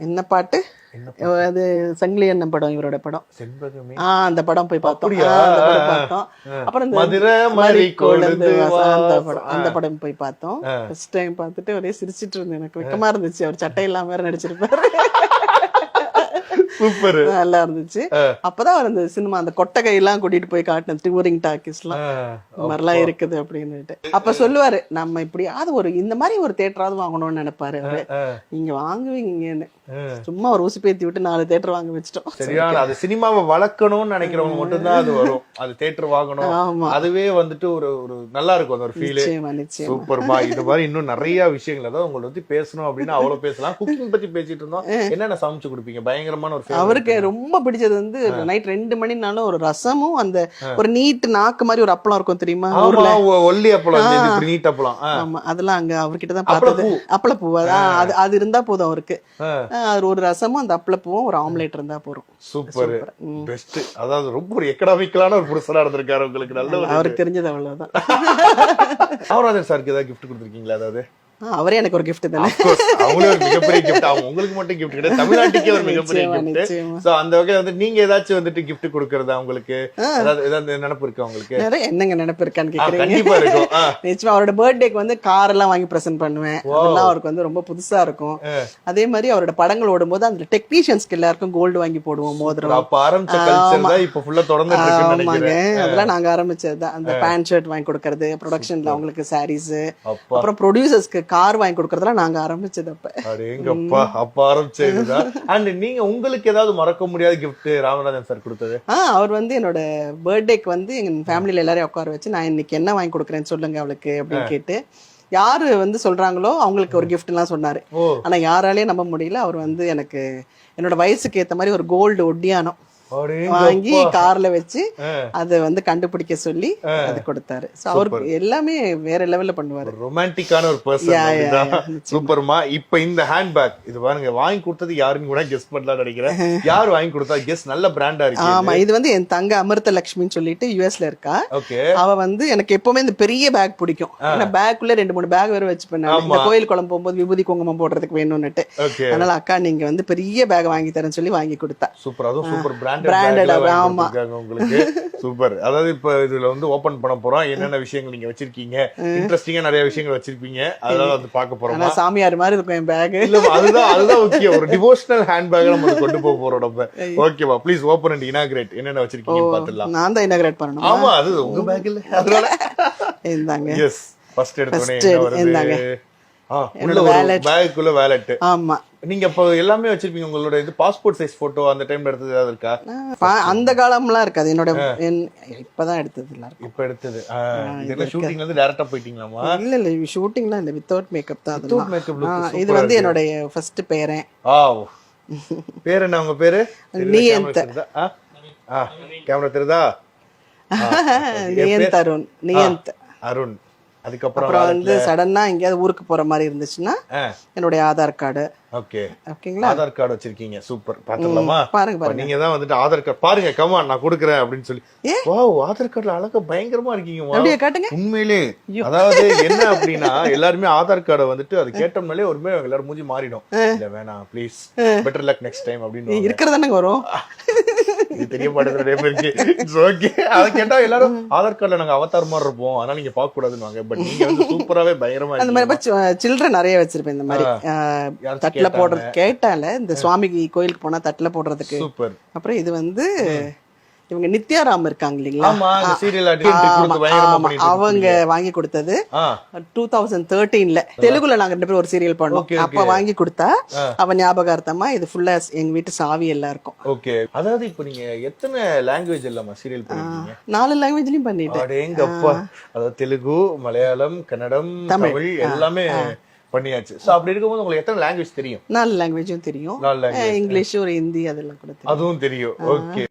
என்ன பாட்டு? அது சங்கிலி அண்ணன் படம் இவரோட படம். செண்பகமே. ஆ அந்த படம் போய் பார்த்தோம். பார்த்தோம். அப்புறம் அந்த. படம் அந்த படம் போய் பார்த்தோம். ஃபர்ஸ்ட் டைம் பார்த்துட்டு ஒரே சிரிச்சிட்டு இருந்தேன். எனக்கு வெக்கமா இருந்துச்சு. அவர் சட்டை இல்லாம வேற நடிச்சிருப்பாரு. சூப்பர். நல்லா இருந்துச்சு. அப்பதான் அவர் அந்த சினிமா அந்த கொட்டகை எல்லாம் கூட்டிட்டு போய் காட்டின டூரிங் டாக்கிஸ் எல்லாம் மாதிரிலாம் இருக்குது அப்படின்னுட்டு. அப்ப சொல்லுவாரு நம்ம இப்படியாவது ஒரு இந்த மாதிரி ஒரு தேட்டராவது வாங்கணும்னு நினைப்பாரு அவரு. நீங்க வாங்குவீங்கன்னு. சும்மா ஒரு ஊசி பேத்தி விட்டு நாலு தேட்டர் வாங்க வச்சிட்டோம். சரியான அது சினிமாவை வளர்க்கணும்னு நினைக்கிறவங்க மட்டும்தான் அது வரும். அது தியேட்டர் வாங்கணும். அதுவே வந்துட்டு ஒரு ஒரு நல்லா இருக்கும் அந்த ஒரு ஃபீல் சூப்பர்மா. இது மாதிரி இன்னும் நிறைய விஷயங்கள். அதாவது உங்களை பத்தி பேசணும் அப்படின்னா அவ்வளவு பேசலாம். குக்கிங் பத்தி பேசிட்டு இருந்தோம். என்னென்ன சமைச்சு கொடுப்பீங்க? பயங்கரமான ஒரு அவருக்கு ரொம்ப பிடிச்சது வந்து நைட் ரெண்டு மணினாலும் ஒரு ரசமும் அந்த ஒரு நீட் நாக்கு மாதிரி ஒரு அப்பளம் இருக்கும் தெரியுமா? ஒல்லி அப்பளம். நீட் அப்பளம். ஆமா அதெல்லாம் அங்க அவர்கிட்ட தான். பார்த்தது. அப்பளப்பூ. அது அது இருந்தா போதும் அவருக்கு. அது ஒரு ரசமும் அந்த அப்பளப்பூவும் ஒரு ஆம்லேட் இருந்தா போதும். சூப்பர். பெஸ்ட் அதாவது ரொம்ப ஒரு எக்கனாமிக்கலான ஒரு புருஷனா இருந்திருக்காரு உங்களுக்கு. நல்ல அவருக்கு தெரிஞ்சது அவ்வளவுதான். அவராஜன் சாருக்கு ஏதாவது gift கொடுத்துருக்கீங்களா அதாவது? அவரே எனக்கு ஒரு gift தானே? அவங்களே ஒரு மிகப்பெரிய gift. அவங்க உங்களுக்கு மட்டும் gift கிடையாது. தமிழ்நாட்டுக்கே ஒரு மிகப்பெரிய நிச்சயமா. சோ அந்த வகையில வந்து நீங்க ஏதாச்சும் வந்துட்டு gift கொடுக்கறதா உங்களுக்கு? ஏதாவது ஏதாவது நினைப்பு இருக்கா உங்களுக்கு? நிறைய என்னங்க நினைப்பு இருக்கான்னு கேக்குறீங்க? கண்டிப்பா இருக்கும். நிச்சயமா அவரோட பர்த்டேக்கு வந்து கார் எல்லாம் வாங்கி பிரசன்ட் பண்ணுவேன். அதெல்லாம் அவருக்கு வந்து ரொம்ப புதுசா இருக்கும். அதே மாதிரி அவரோட படங்கள் ஓடும்போது அந்த டெக்னீஷியன்ஸ்க்கு எல்லாருக்கும் கோல்டு வாங்கி போடுவோம் மோதிரம். அப்ப ஆரம்பிச்ச கல்ச்சர் தான் இப்ப ஃபுல்லா ஆமாங்க. நினைக்கிறேன். அதெல்லாம் நாங்க ஆரம்பிச்சதுதான் அந்த பேண்ட் ஷர்ட் வாங்கி கொடுக்கறது ப்ரொடக்ஷன்ல அவங்களுக்கு சாரீஸ் அப்பா. அப்புறம் ப்ரொடியூசர்ஸ்க்கு கார் வாங்கி கொடுக்கறதெல்லாம் நாங்க ஆரம்பிச்சது அப்ப அடேங்கப்பா அப்ப ஆரம்பிச்சதுதான். அண்ட் நீங்க உங்களுக்கு ஏதாவது மறக்க முடியாத gift ராமநாதன் சார் கொடுத்தது? ஆ அவர் வந்து என்னோட பர்த்டேக்கு வந்து எங்க ஃபேமிலியில எல்லாரையும் உட்கார வச்சு நான் இன்னைக்கு என்ன வாங்கி கொடுக்குறேன்னு சொல்லுங்க அவளுக்கு அப்படின்னு கேட்டு யாரு வந்து சொல்றாங்களோ அவங்களுக்கு ஒரு gift எல்லாம் சொன்னாரு. ஆனா யாராலையும் நம்ப முடியல. அவர் வந்து எனக்கு என்னோட வயசுக்கு ஏத்த மாதிரி ஒரு கோல்டு ஒட்டியானம். வாங்கி. கார்ல வச்சு. அதை வந்து கண்டுபிடிக்க சொல்லி அது கொடுத்தாரு. சோ அவருக்கு எல்லாமே வேற லெவல்ல பண்ணுவாரு. ரொமான்டிக்கான ஒரு பர்சன். சூப்பர்மா இப்ப இந்த ஹேண்ட் பேக் இது பாருங்க வாங்கி கொடுத்தது யாருன்னு கூட கெஸ் பண்ணலாம் நினைக்கிறேன். யார் வாங்கி கொடுத்தா கெஸ் நல்ல பிராண்டா இருக்கு ஆமா இது வந்து என் தங்க அமிர்த லட்சுமின்னு சொல்லிட்டு யுஎஸ்ல இருக்கா. அவ வந்து எனக்கு எப்பவுமே இந்த பெரிய பேக் பிடிக்கும். ஏன்னா பேக்குள்ள ரெண்டு மூணு பேக் வேற வச்சுப்பேன் நான். இந்த கோயில் குளம் போகும்போது விபூதி குங்குமம் போடுறதுக்கு வேணும்னுட்டு. அதனால அக்கா நீங்க வந்து பெரிய பேக் வாங்கி தரேன்னு சொல்லி வாங்கி கொடுத்தா. சூப்பர் அதுவும் சூப்பர் Branded, பிராண்டட் ஆமா. உங்களுக்கு. சூப்பர் அதாவது இப்ப இதுல வந்து ஓபன் பண்ண போறோம். என்னென்ன விஷயங்கள் நீங்க வச்சிருக்கீங்க? இன்ட்ரெஸ்டிங்கா நிறைய விஷயங்கள் வச்சிருப்பீங்க. அதெல்லாம் வந்து பார்க்க போறோம்? சாமியார் மாதிரி இருக்கும் என் பேக் இல்ல அதுதான் அதுதான் முக்கியம். ஒரு டிவோஷனல் ஹேண்ட் பேக் நம்ம கொண்டு போக போறோம் நம்ம. ஓகேவா ப்ளீஸ் ஓபன் அண்ட் இனாகிரேட் என்னென்ன வச்சிருக்கீங்கன்னு பாத்துடலாம் நான் தான் இனாகிரேட் பண்ணணும்? ஆமா அது உங்க பேக் இல்ல அதனால இந்தாங்க. எஸ் ஃபர்ஸ்ட் எடுத்தோனே என்ன வருது? உள்ள பேக்குள்ள வேலட் ஆமா. நீங்க இப்போ எல்லாமே வச்சிருப்பீங்க உங்களோட இது பாஸ்போர்ட் சைஸ் போட்டோ அந்த டைம்ல எடுத்தது ஏதாவது இருக்கா? அந்த காலம்லாம் இருக்காது. என்னோட என்- இப்பதான் எடுத்தது இப்ப எடுத்தது. ஆ, இதெல்லாம் ஷூட்டிங்ல இருந்து டைரக்டா போயிட்டீங்களாமா இல்ல இல்ல ஷூட்டிங்லாம் இல்ல வித்தவுட் மேக்கப் தான் ஆ, super இது வந்து என்னுடைய ஃபர்ஸ்ட் பேரன் ஆ பேர் என்ன உங்க பேரு? நியந்த். கேமரா தெரியுதா? நியந்த் அருண் நியந்த் அருண். அதுக்கப்புறம் அப்புறம் வந்து சடனா எங்கேயாவது ஊருக்கு போற மாதிரி இருந்துச்சுன்னா என்னுடைய ஆதார் கார்டு. ஓகே. ஓகேங்களா? ஆதார் கார்டு வச்சிருக்கீங்க. சூப்பர். பாத்துடலாமா பாருங்க பாருங்க. நீங்க தான் வந்துட்டு ஆதார் கார்டு பாருங்க கமா நான் கொடுக்குறேன் அப்படின்னு சொல்லி? வாவ் ஆதார் கார்டுல அழகா பயங்கரமா இருக்கீங்க. அப்படியே காட்டுங்க. உண்மையிலே. அதாவது என்ன அப்படின்னா எல்லாருமே ஆதார் கார்டை வந்துட்டு அது கேட்டோம்னாலே ஒருமே எல்லாரும் மூஞ்சி மாறிடும். இல்ல வேணாம் please better luck next time அப்படின்னு இருக்கிறதானங்க வரும்? இது தெரிய மாட்டேங்குது நிறைய பேருக்கு இட்ஸ் ஓகே அதை கேட்டா எல்லாரும் ஆதார் கார்டுல நாங்க அவதார் மாதிரி இருப்போம். அதனால நீங்க பார்க்க கூடாதுன்னு பட் நீங்க வந்து சூப்பராவே பயங்கரமா அந்த மாதிரி சில்ட்ரன் நிறைய வச்சிருப்பேன் இந்த மாதிரி. தட்டுல போடுறது கேட்டால இந்த சுவாமிக்கு கோயிலுக்கு போனா தட்டுல போடுறதுக்கு. சூப்பர். அப்புறம் இது வந்து இவங்க நித்யாராம் இருக்காங்க இல்லைங்களா? அவங்க வாங்கி கொடுத்தது டூ தௌசண்ட் தேர்ட்டீன்ல தெலுங்குல நாங்க ரெண்டு பேரும் ஒரு சீரியல் பண்ணோம். அப்ப வாங்கி கொடுத்தா அவ ஞாபகார்த்தமா இது ஃபுல்லா எங்க வீட்டு சாவி எல்லாம் இருக்கும். ஓகே. அதாவது இப்போ நீங்க எத்தனை லாங்குவேஜ் இல்லாம சீரியல் பண்ணிருக்கீங்க? நாலு லாங்குவேஜ்லயும் பண்ணிட்டேன். அடேங்கப்பா அதாவது தெலுங்கு மலையாளம் கன்னடம் தமிழ். எல்லாமே பண்ணியாச்சு. சோ அப்படி இருக்கும்போது உங்களுக்கு எத்தனை லாங்குவேஜ் தெரியும்? நாலு லாங்குவேஜும் தெரியும். இங்கிலீஷ் ஒரு ஹிந்தி அதெல்லாம் கூட அதுவும் தெரியும். ஓகே.